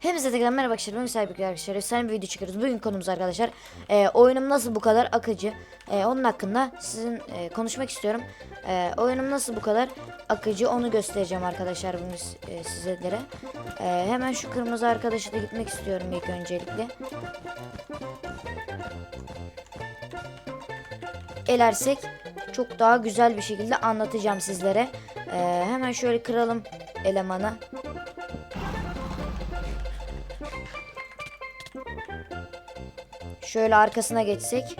Hepinize tekrar merhaba arkadaşlar. Müsait Bekir arkadaşlar. Efsane bir video çekiyoruz. Bugün konumuz arkadaşlar. E, oyunum nasıl bu kadar akıcı? E, onun hakkında sizin e, konuşmak istiyorum. E, oyunum nasıl bu kadar akıcı onu göstereceğim arkadaşlar bugün e, sizlere. E, hemen şu kırmızı arkadaşa da gitmek istiyorum ilk öncelikle. Elersek çok daha güzel bir şekilde anlatacağım sizlere. E, hemen şöyle kıralım elemanı. Şöyle arkasına geçsek.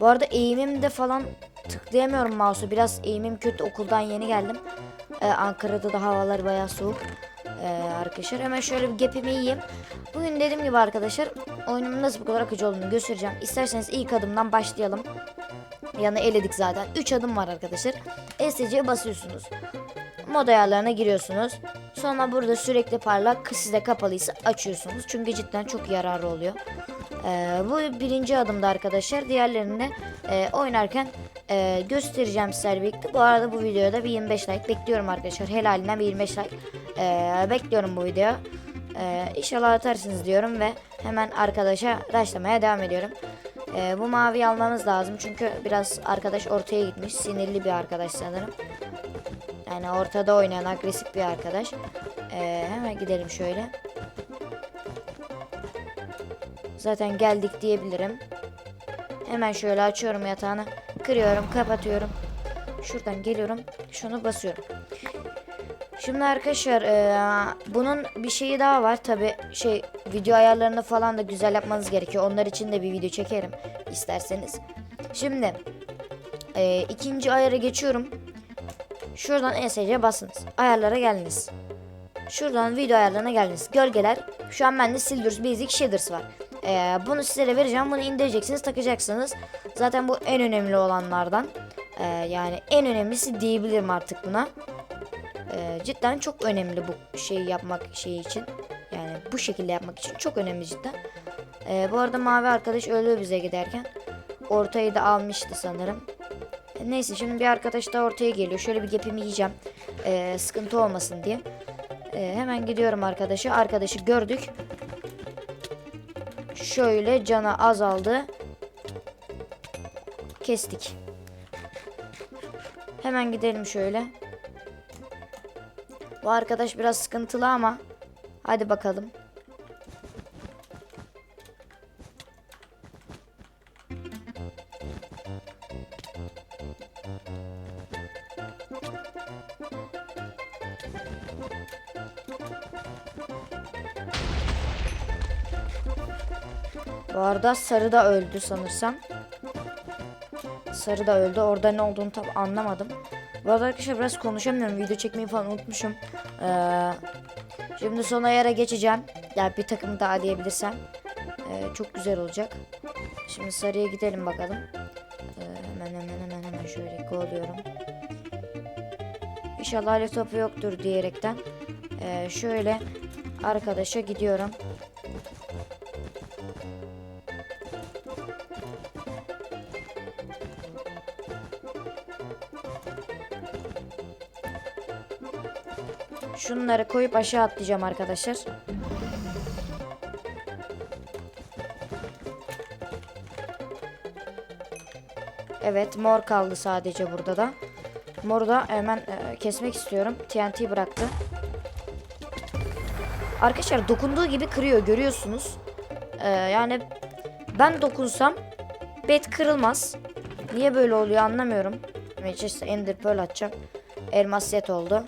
Bu arada eğimimde falan tıklayamıyorum mouse'u. Biraz eğimim kötü. Okuldan yeni geldim. Ee, Ankara'da da havalar bayağı soğuk. Ee, arkadaşlar hemen şöyle bir gapimi yiyeyim. Bugün dediğim gibi arkadaşlar oyunumun nasıl bu kadar akıcı olduğunu göstereceğim. İsterseniz ilk adımdan başlayalım. Yanı eledik zaten. 3 adım var arkadaşlar. ESC'ye basıyorsunuz mod ayarlarına giriyorsunuz. Sonra burada sürekli parlak sizde kapalıysa açıyorsunuz. Çünkü cidden çok yararı oluyor. Ee, bu birinci adımda arkadaşlar. Diğerlerini e, oynarken e, göstereceğim sizlerle birlikte. Bu arada bu videoda bir 25 like bekliyorum arkadaşlar. Helalinden bir 25 like e, bekliyorum bu videoya. E, inşallah atarsınız diyorum ve hemen arkadaşa raşlamaya devam ediyorum. E, bu mavi almamız lazım çünkü biraz arkadaş ortaya gitmiş. Sinirli bir arkadaş sanırım. Yani ortada oynayan agresif bir arkadaş. Ee, hemen gidelim şöyle. Zaten geldik diyebilirim. Hemen şöyle açıyorum yatağını. Kırıyorum, kapatıyorum. Şuradan geliyorum. Şunu basıyorum. Şimdi arkadaşlar e, bunun bir şeyi daha var. Tabi şey video ayarlarını falan da güzel yapmanız gerekiyor. Onlar için de bir video çekerim isterseniz. Şimdi e, ikinci ayara geçiyorum. Şuradan ESC'ye basınız. Ayarlara geldiniz. Şuradan video ayarlarına geldiniz. Gölgeler. Şu an bende Silvers Basic Shaders var. Ee, bunu sizlere vereceğim. Bunu indireceksiniz, takacaksınız. Zaten bu en önemli olanlardan. Ee, yani en önemlisi diyebilirim artık buna. Ee, cidden çok önemli bu şeyi yapmak şey için. Yani bu şekilde yapmak için çok önemli cidden. Ee, bu arada mavi arkadaş öldü bize giderken. Ortayı da almıştı sanırım. Neyse şimdi bir arkadaş da ortaya geliyor. Şöyle bir gapimi yiyeceğim. Ee, sıkıntı olmasın diye. Ee, hemen gidiyorum arkadaşı. Arkadaşı gördük. Şöyle cana azaldı. Kestik. Hemen gidelim şöyle. Bu arkadaş biraz sıkıntılı ama hadi bakalım. Bu arada sarı da öldü sanırsam. Sarı da öldü. Orada ne olduğunu tam anlamadım. Bu arada arkadaşlar biraz konuşamıyorum. Video çekmeyi falan unutmuşum. Ee, şimdi son ayara geçeceğim. Yani bir takım daha diyebilirsem. Ee, çok güzel olacak. Şimdi sarıya gidelim bakalım. Ee, hemen hemen hemen hemen şöyle kovalıyorum. İnşallah alev topu yoktur diyerekten. Ee, şöyle arkadaşa gidiyorum. Şunları koyup aşağı atlayacağım arkadaşlar. Evet mor kaldı sadece burada da. Moru da hemen e, kesmek istiyorum. TNT bıraktı. Arkadaşlar dokunduğu gibi kırıyor görüyorsunuz. E, yani ben dokunsam bet kırılmaz. Niye böyle oluyor anlamıyorum. Manchester Ender Pearl atacağım. Elmas set oldu.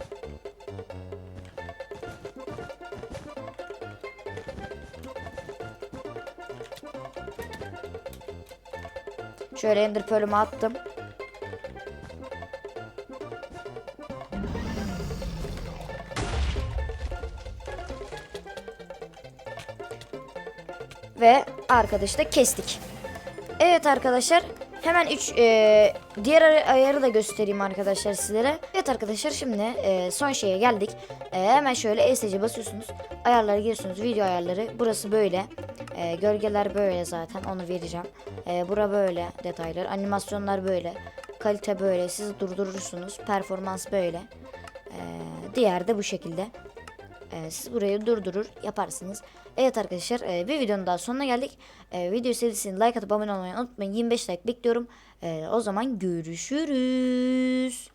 Şöyle Ender Pearl'ümü attım. Ve arkadaşı da kestik. Evet arkadaşlar hemen 3 diğer ay- ayarı da göstereyim arkadaşlar sizlere. Evet arkadaşlar şimdi e, son şeye geldik. E, hemen şöyle ESC basıyorsunuz. Ayarlara giriyorsunuz. Video ayarları. Burası böyle. E, gölgeler böyle zaten onu vereceğim. E, bura böyle detaylar. Animasyonlar böyle. Kalite böyle. Siz durdurursunuz. Performans böyle. Ee, diğer de bu şekilde. Ee, siz burayı durdurur yaparsınız. Evet arkadaşlar e, bir videonun daha sonuna geldik. E, video sevdiyseniz like atıp abone olmayı unutmayın. 25 like bekliyorum. E, o zaman görüşürüz.